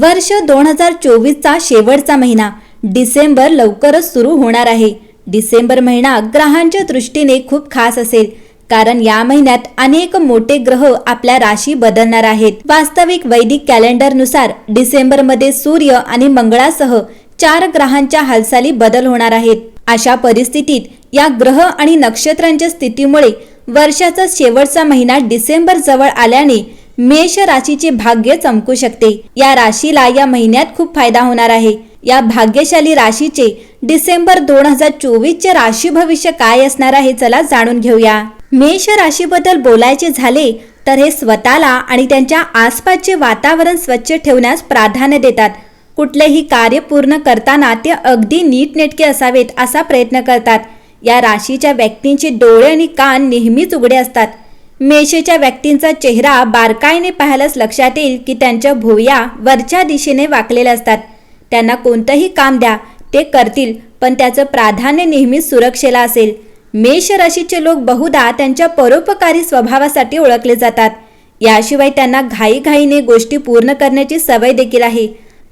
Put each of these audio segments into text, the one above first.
वर्ष दोन हजार चोवीसचा शेवटचा महिना. डिसेंबर लवकरच सुरू होणार आहे. डिसेंबर महिना ग्रहांच्या दृष्टीने खूप खास असेल. कारण या महिन्यात अनेक मोठे ग्रह आपल्या राशी बदलणार आहेत. वास्तविक वैदिक कॅलेंडरनुसार डिसेंबरमध्ये सूर्य आणि मंगळासह चार ग्रहांच्या हालचाली बदल होणार आहेत. अशा परिस्थितीत या ग्रह आणि नक्षत्रांच्या स्थितीमुळे वर्षाचा शेवटचा महिना डिसेंबर जवळ आल्याने मेष राशीचे भाग्य चमकू शकते. या राशीला या महिन्यात खूप फायदा होणार आहे. या भाग्यशाली राशीचे डिसेंबर दोन हजार चोवीसचे राशी भविष्य काय असणार आहे चला जाणून घेऊया. मेष राशीबद्दल बोलायचे झाले तर हे स्वतःला आणि त्यांच्या आसपासचे वातावरण स्वच्छ ठेवण्यास प्राधान्य देतात. कुठलेही कार्य पूर्ण करताना ते अगदी नीटनेटके असावेत असा प्रयत्न करतात. या राशीच्या व्यक्तींचे डोळे आणि कान नेहमीच उघडे असतात. मेषेच्या व्यक्तींचा चेहरा बारकाईने पाहायलाच लक्षात येईल की त्यांच्या भुवया वरच्या दिशेने वाकलेल्या असतात. त्यांना कोणतंही काम द्या ते करतील पण त्याचं प्राधान्य नेहमीच सुरक्षेला असेल. मेष राशीचे लोक बहुधा त्यांच्या परोपकारी स्वभावासाठी ओळखले जातात. याशिवाय त्यांना घाईघाईने गोष्टी पूर्ण करण्याची सवय देखील आहे.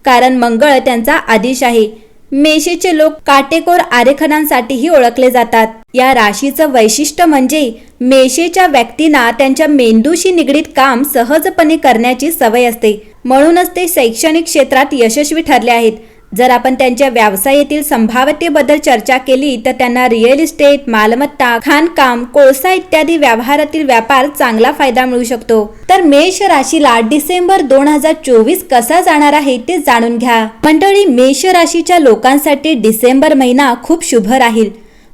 कारण मंगळ त्यांचा आदेश आहे. मेषेचे लोक काटेकोर आरेखनांसाठीही ओळखले जातात. या राशीचं वैशिष्ट्य म्हणजे मेषेच्या व्यक्तींना त्यांच्या मेंदूशी निगडीत काम सहजपणे करण्याची सवय असते. म्हणूनच ते शैक्षणिक क्षेत्रात यशस्वी ठरले आहेत. जर आपण त्यांच्या व्यवसायातील संभाव्यतेबद्दल चर्चा केली तर त्यांना रिअल इस्टेट मालमत्ता खाणकाम कोळसा इत्यादी व्यवहारातील व्यापार चांगला फायदा मिळू शकतो. तर मेष राशीला डिसेंबर दोन हजार चोवीस कसा जाणार आहे ते जाणून घ्या. मंडळी मेष राशीच्या लोकांसाठी डिसेंबर महिना खूप शुभ राहील.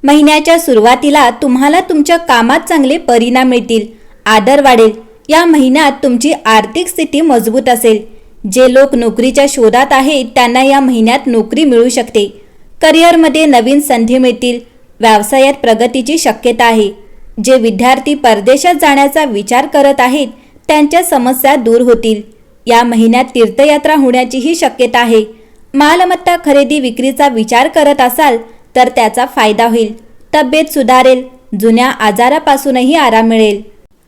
महिन्याच्या सुरुवातीला तुम्हाला तुमच्या कामात चांगले परिणाम मिळतील. आदर वाढेल. या महिन्यात तुमची आर्थिक स्थिती मजबूत असेल. जे लोक नोकरीच्या शोधात आहेत त्यांना या महिन्यात नोकरी मिळू शकते. करिअरमध्ये नवीन संधी मिळतील. व्यवसायात प्रगतीची शक्यता आहे. जे विद्यार्थी परदेशात जाण्याचा विचार करत आहेत त्यांच्या समस्या दूर होतील. या महिन्यात तीर्थयात्रा होण्याचीही शक्यता आहे. मालमत्ता खरेदी विक्रीचा विचार करत असाल तर त्याचा फायदा होईल. तब्येत सुधारेल. जुन्या आजारापासूनही आराम मिळेल.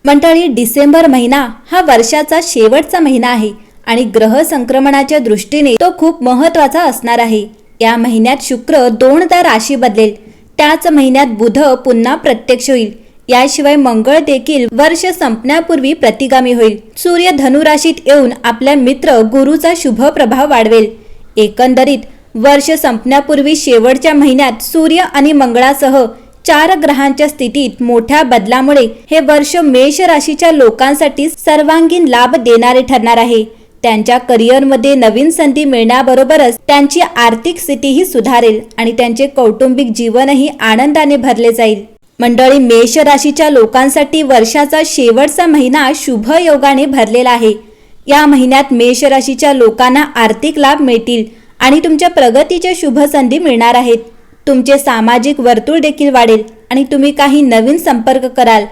मंडळी डिसेंबर महिना हा वर्षाचा शेवटचा महिना आहे आणि ग्रह संक्रमणाच्या दृष्टीने तो खूप महत्त्वाचा असणार आहे. या महिन्यात शुक्र दोनदा राशी बदलेल. त्याच महिन्यात बुध पुन्हा प्रत्यक्ष होईल. याशिवाय मंगळ देखील वर्ष संपण्यापूर्वी प्रतिगामी होईल. सूर्य धनुराशीत येऊन आपल्या मित्र गुरुचा शुभ प्रभाव वाढवेल. एकंदरीत वर्ष संपण्यापूर्वी शेवटच्या महिन्यात सूर्य आणि मंगळासह चार ग्रहांच्या स्थितीत मोठ्या बदलामुळे हे वर्ष मेष राशीच्या लोकांसाठी सर्वांगीण लाभ देणारे ठरणार आहे. त्यांच्या करिअरमध्ये नवीन संधी मिळण्याबरोबरच त्यांची आर्थिक स्थितीही सुधारेल आणि त्यांचे कौटुंबिक जीवनही आनंदाने भरले जाईल. मंडळी मेष राशीच्या लोकांसाठी वर्षाचा शेवटचा महिना शुभ योगाने भरलेला आहे. या महिन्यात मेष राशीच्या लोकांना आर्थिक लाभ मिळतील आणि तुमच्या प्रगतीच्या शुभ संधी मिळणार आहेत. तुमचे सामाजिक वर्तुळ देखील वाढेल आणि तुम्ही काही नवीन संपर्क कराल.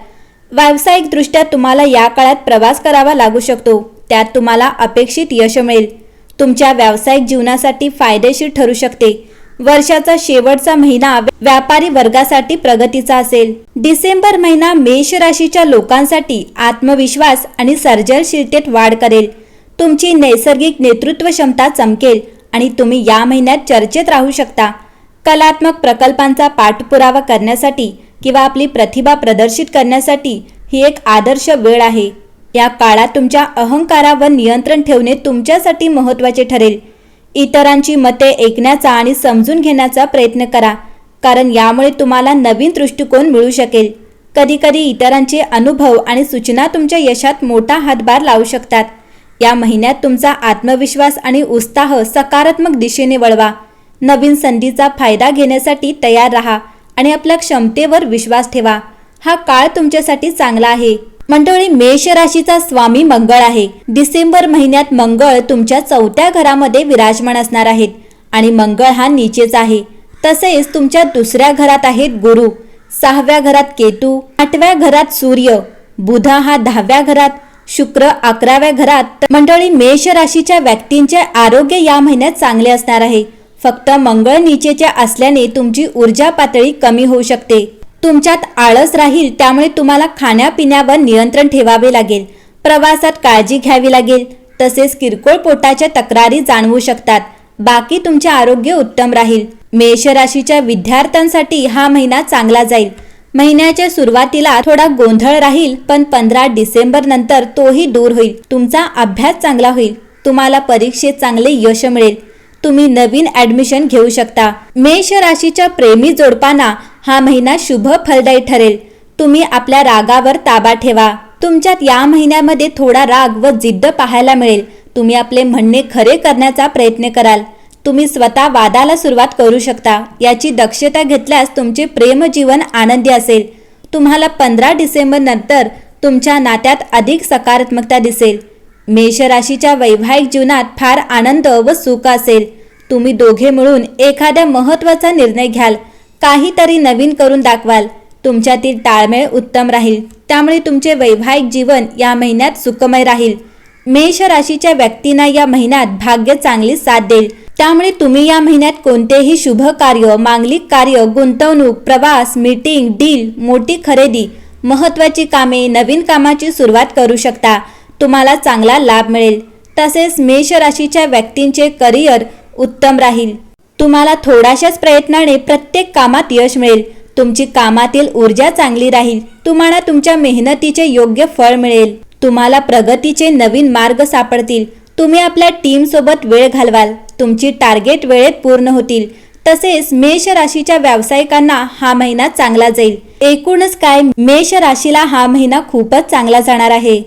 व्यावसायिकदृष्ट्या तुम्हाला या काळात प्रवास करावा लागू शकतो. त्यात तुम्हाला अपेक्षित यश मिळेल. तुमच्या व्यावसायिक जीवनासाठी फायदेशीर ठरू शकते. वर्षाचा शेवटचा महिना व्यापारी वर्गासाठी प्रगतीचा असेल. डिसेंबर महिना मेष राशीच्या लोकांसाठी आत्मविश्वास आणि सर्जनशीलतेत वाढ करेल. तुमची नैसर्गिक नेतृत्व क्षमता चमकेल आणि तुम्ही या महिन्यात चर्चेत राहू शकता. कलात्मक प्रकल्पांचा पाठपुरावा करण्यासाठी किंवा आपली प्रतिभा प्रदर्शित करण्यासाठी ही एक आदर्श वेळ आहे. या काळात तुमच्या अहंकारावर नियंत्रण ठेवणे तुमच्यासाठी महत्त्वाचे ठरेल. इतरांची मते ऐकण्याचा आणि समजून घेण्याचा प्रयत्न करा. कारण यामुळे तुम्हाला नवीन दृष्टिकोन मिळू शकेल. कधीकधी इतरांचे अनुभव आणि सूचना तुमच्या यशात मोठा हातभार लावू शकतात. या महिन्यात तुमचा आत्मविश्वास आणि उत्साह सकारात्मक दिशेने वळवा. नवीन संधीचा फायदा घेण्यासाठी तयार राहा आणि आपल्या क्षमतेवर विश्वास ठेवा. हा काळ तुमच्यासाठी चांगला आहे. मंडळी मेष राशीचा स्वामी मंगळ आहे. डिसेंबर महिन्यात मंगळ तुमच्या चौथ्या घरामध्ये विराजमान असणार आहेत आणि मंगळ हा नीचेच आहे. तसेच तुमच्या दुसऱ्या घरात आहेत गुरु. सहाव्या घरात केतू आठव्या घरात सूर्य बुध हा दहाव्या घरात शुक्र अकराव्या घरात. मंडळी मेष राशीच्या व्यक्तींचे आरोग्य या महिन्यात चांगले असणार आहे. फक्त मंगळ नीचेच्या असल्याने तुमची ऊर्जा पातळी कमी होऊ शकते. तुमच्यात आळस राहील त्यामुळे तुम्हाला खाण्यापिण्यावर नियंत्रण ठेवावे लागेल. प्रवासात काळजी घ्यावी लागेल. तसेच किरकोळ पोटाच्या तक्रारी जाणवू शकतात. बाकी तुमचे आरोग्य उत्तम राहील. मेष राशीच्या विद्यार्थ्यांसाठी हा महिना चांगला जाईल. महिन्याच्या सुरुवातीला थोडा गोंधळ राहील पण पंधरा डिसेंबर नंतर तोही दूर होईल. तुमचा अभ्यास चांगला होईल. तुम्हाला परीक्षेत चांगले यश मिळेल. तुम्ही नवीन ऍडमिशन घेऊ शकता. मेष राशीच्या प्रेमी जोडपांना हा महिना शुभ फलदायी ठरेल. तुम्ही आपल्या रागावर ताबा ठेवा. तुमच्यात या महिन्यामध्ये थोडा राग व जिद्द पाहायला मिळेल. तुम्ही आपले म्हणणे खरे करण्याचा प्रयत्न कराल. तुम्ही स्वतः वादाला सुरुवात करू शकता. याची दक्षता घेतल्यास तुमचे प्रेमजीवन आनंदी असेल. तुम्हाला पंधरा डिसेंबर नंतर तुमच्या नात्यात अधिक सकारात्मकता दिसेल. मेष राशीच्या वैवाहिक जीवनात फार आनंद व सुख असेल. तुम्ही दोघे मिळून एखाद्या महत्त्वाचा निर्णय घ्याल. काहीतरी नवीन करून दाखवाल. तुमच्यातील ताळमेळ उत्तम राहील. त्यामुळे तुमचे वैवाहिक जीवन या महिन्यात सुखमय राहील. मेष राशीच्या व्यक्तींना या महिन्यात भाग्य चांगली साथ देईल. त्यामुळे तुम्ही या महिन्यात कोणतेही शुभ कार्य मांगलिक कार्य गुंतवणूक प्रवास मीटिंग डील मोठी खरेदी महत्त्वाची कामे नवीन कामाची सुरुवात करू शकता. तुम्हाला चांगला लाभ मिळेल. तसेच मेष राशीच्या व्यक्तींचे करिअर उत्तम राहील. तुम्हाला थोड्याशाच प्रयत्नाने प्रत्येक कामात यश मिळेल. तुमची कामातील ऊर्जा चांगली राहील. तुम्हाला तुमच्या मेहनतीचे योग्य फळ मिळेल. तुम्हाला प्रगतीचे नवीन मार्ग सापडतील. तुम्ही आपल्या टीम सोबत वेळ घालवाल. तुमची टार्गेट वेळेत पूर्ण होतील. तसेच मेष राशीच्या व्यावसायिकांना हा महिना चांगला जाईल. एकूणच काय मेष राशीला हा महिना खूपच चांगला जाणार आहे.